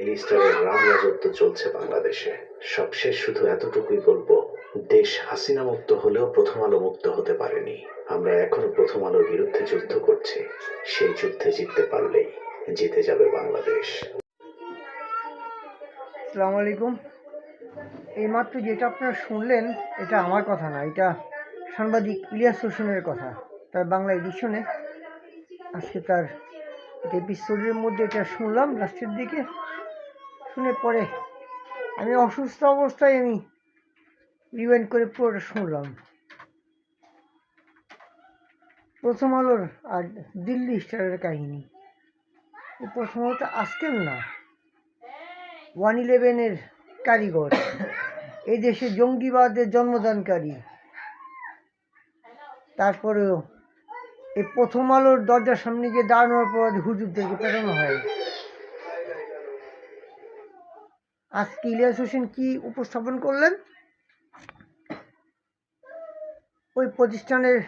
মিনিস্টারের রাম রাজত্ব চলছে বাংলাদেশে। সবশেষ শুধু এতটুকুই বলব, দেশ হাসিনা মুক্ত হলেও প্রথম আলো মুক্ত হতে পারেনি। আমরা এখনও প্রথম আলোর বিরুদ্ধে যুদ্ধ করছি। সেই যুদ্ধে জিততে পারলেই জিতে যাবে বাংলাদেশ। আসসালামু আলাইকুম। এইমাত্র যেটা আপনারা শুনলেন, এটা আমার কথা না, এটা সাংবাদিক ইলিয়াস হোসেনের কথা, তার বাংলা এডিশনে। আজকে তার এপিসোডের মধ্যে এটা শুনলাম, লাস্টের দিকে। শুনে পরে আমি অসুস্থ অবস্থায় আমি রিওয়াইন্ড করে পুরোটা শুনলাম। প্রথম আলোর আর দিল্লি স্টারের কাহিনী। এই প্রথম আলোটা আজকের না। ওয়ান ইলেভেনের কারিগর। এই দেশে জঙ্গিবাদের জন্মদানকারী। তারপরেও এই প্রথম আলোর দরজার সামনে গিয়ে দাঁড়ানোর পর হুজুরদেরকে পেটানো হয়। আজকে ইলিয়াস হোসেন কি উপস্থাপন করলেন? ওই প্রতিষ্ঠানের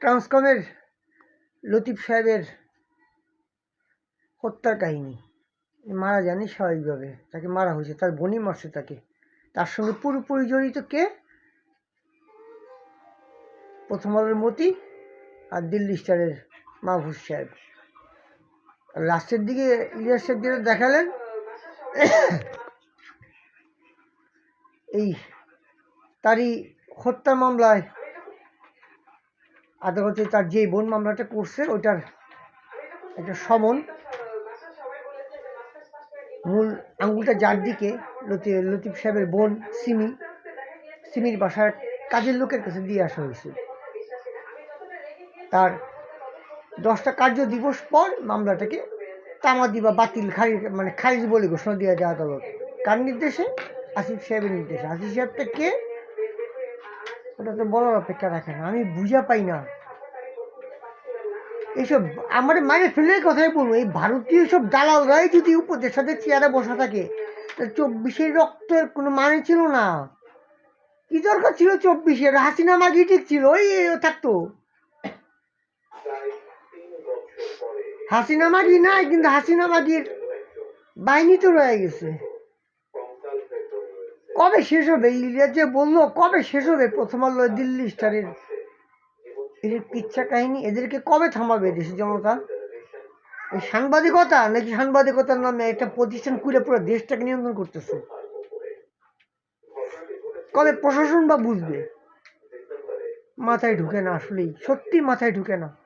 ট্রান্সকমের লতিফ সাহেবের হত্যার কাহিনী। মারা যায়নি স্বাভাবিকভাবে, তাকে মারা হয়েছে, তার বনি মারছে তাকে। তার সঙ্গে পুরোপুরি জড়িত কে? প্রথম আলোর মতি আর দিল্লি স্টারের মাহফুজ সাহেব। লাস্টের দিকে ইলিয়াস সাহেব যেটা দেখালেন এই তারই হত্যা মামলায় আদালতে তার যে বোন মামলাটা করছে, ওইটার একটা সমন। মূল আঙ্গুলটা যার দিকে, লতি, লতিফ সাহেবের বোন সিমি, সিমির বাসার কাজের লোকের কাছে দিয়ে আসা হয়েছে। তার দশটা কার্য দিবস পর মামলাটাকে তামাদি বা বাতিল, খারিজ মানে খারিজ বলে ঘোষণা দিয়ে দেয় আদালত। কার নির্দেশে? আসিফ সাহেবের নির্দেশে। আসিফ সাহেবটা কে? ওটা তো বলার অপেক্ষা রাখে না, আমি বুঝা পাই না। এইসব আমার মাঝে ফেলে কথাই বলব এই ভারতীয় সব দালালরাই যদি উপদেষ্টাদের চেয়ারে বসা থাকে চব্বিশের রক্তের কোনো মানে ছিল না। কি দরকার ছিল চব্বিশের হাসিনা মাগি ঠিক ছিল, ওই থাকতো। হাসিনা মাগি নাই, কিন্তু হাসিনা মাগির বাহিনী তো রয়ে গেছে। কবে শেষ হবে? ইলিয়াস যে বলল, কবে শেষ হবে? প্রথম আলো দিল্লি স্টারের এদের কিচ্ছা কাহিনী। এদেরকে কবে থামাবে দেশের জনতা? এই সাংবাদিকতা? নাকি সাংবাদিকতার নামে একটা প্রতিষ্ঠান খুলে পুরো দেশটাকে নিয়ন্ত্রণ করতেছে? কবে প্রশাসন বা বুঝবে? মাথায় ঢুকে না আসলেই। সত্যি মাথায় ঢুকে না।